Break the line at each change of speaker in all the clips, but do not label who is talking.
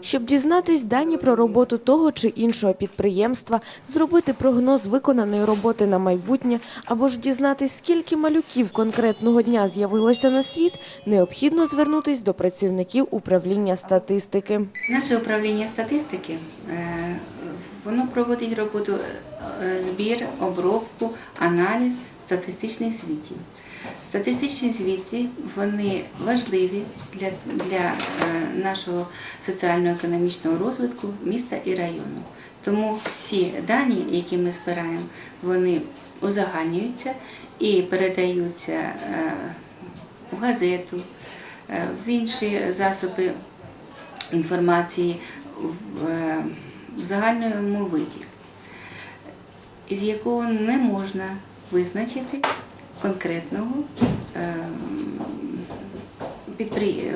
Щоб дізнатись дані про роботу того чи іншого підприємства, зробити прогноз виконаної роботи на майбутнє або ж дізнатись, скільки малюків конкретного дня з'явилося на світ, необхідно звернутись до працівників управління статистики.
Наше управління статистики е, воно проводить роботу е, збір, обробку, аналіз статистичних звітів. Статистичні звіти вони важливі для, для е, нашого соціально-економічного розвитку міста і району. Тому всі дані, які ми збираємо, вони узагальнюються і передаються е, в газету, е, в інші засоби інформації в, е, загальному виді, із якого не можна визначити конкретного е,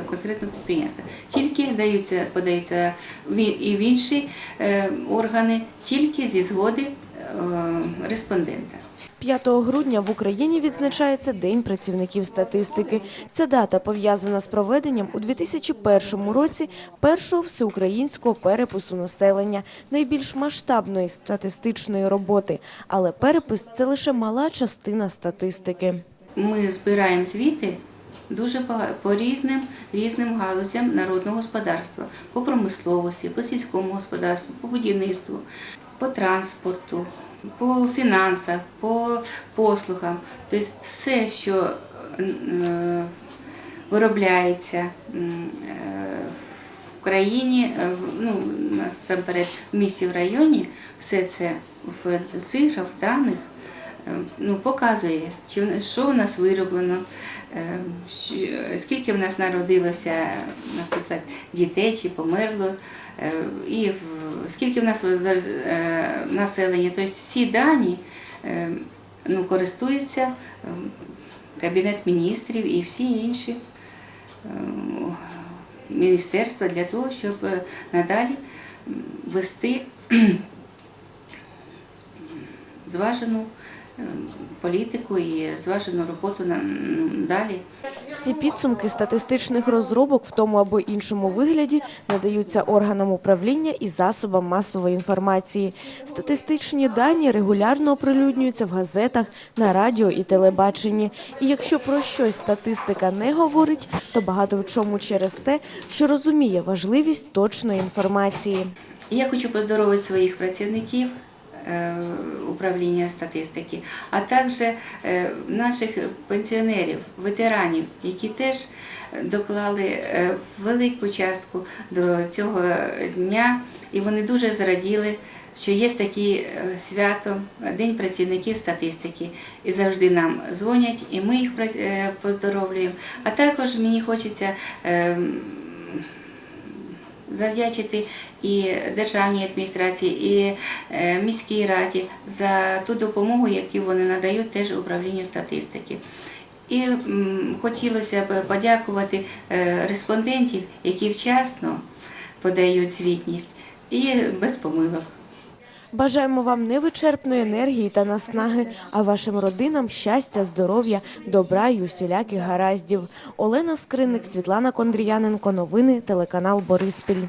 конкретного підприємства. Тільки даються, подаються і- і в інші е, органи, тільки зі згоди е, респондента.
5 грудня в Україні відзначається День працівників статистики. Ця дата пов'язана з проведенням у 2001 році першого всеукраїнського перепису населення, найбільш масштабної статистичної роботи. Але перепис це лише мала частина статистики.
Ми збираємо звіти дуже по різним різним галузям народного господарства, по промисловості, по сільському господарству, по будівництву, по транспорту, по фінансах, по послугам. Тобто все, що е, виробляється е, в країні, е, ну, насамперед в місті в районі, все це в цифрах, в даних ну, показує, чи що в нас вироблено, е, скільки в нас народилося, наприклад, дітей чи померло, е, і скільки в нас е, населення. Тобто всі дані е, ну, користуються е, Кабінет міністрів і всі інші е, міністерства для того, щоб е, надалі вести зважену е, політику і зважену роботу далі.
Всі підсумки статистичних розробок в тому або іншому вигляді надаються органам управління і засобам масової інформації. Статистичні дані регулярно оприлюднюються в газетах, на радіо і телебаченні. І якщо про щось статистика не говорить, то багато в чому через те, що розуміє важливість точної інформації.
Я хочу поздоровити своїх працівників управління статистики, а також е, наших пенсіонерів, ветеранів, які теж доклали е, велику частку до цього дня, і вони дуже зраділи. Що є таке свято, День працівників статистики, і завжди нам дзвонять, і ми їх е, поздоровлюємо. А також мені хочеться ем, завдячити і державній адміністрації, і е, міській раді за ту допомогу, яку вони надають теж управлінню статистики. І хотілося б подякувати е, респондентів, які вчасно подають звітність і без помилок.
Бажаємо вам невичерпної енергії та наснаги, а вашим родинам щастя, здоров'я, добра й усіляких гараздів. Олена Скриник, Світлана Кондріяненко. Новини телеканал Бориспіль.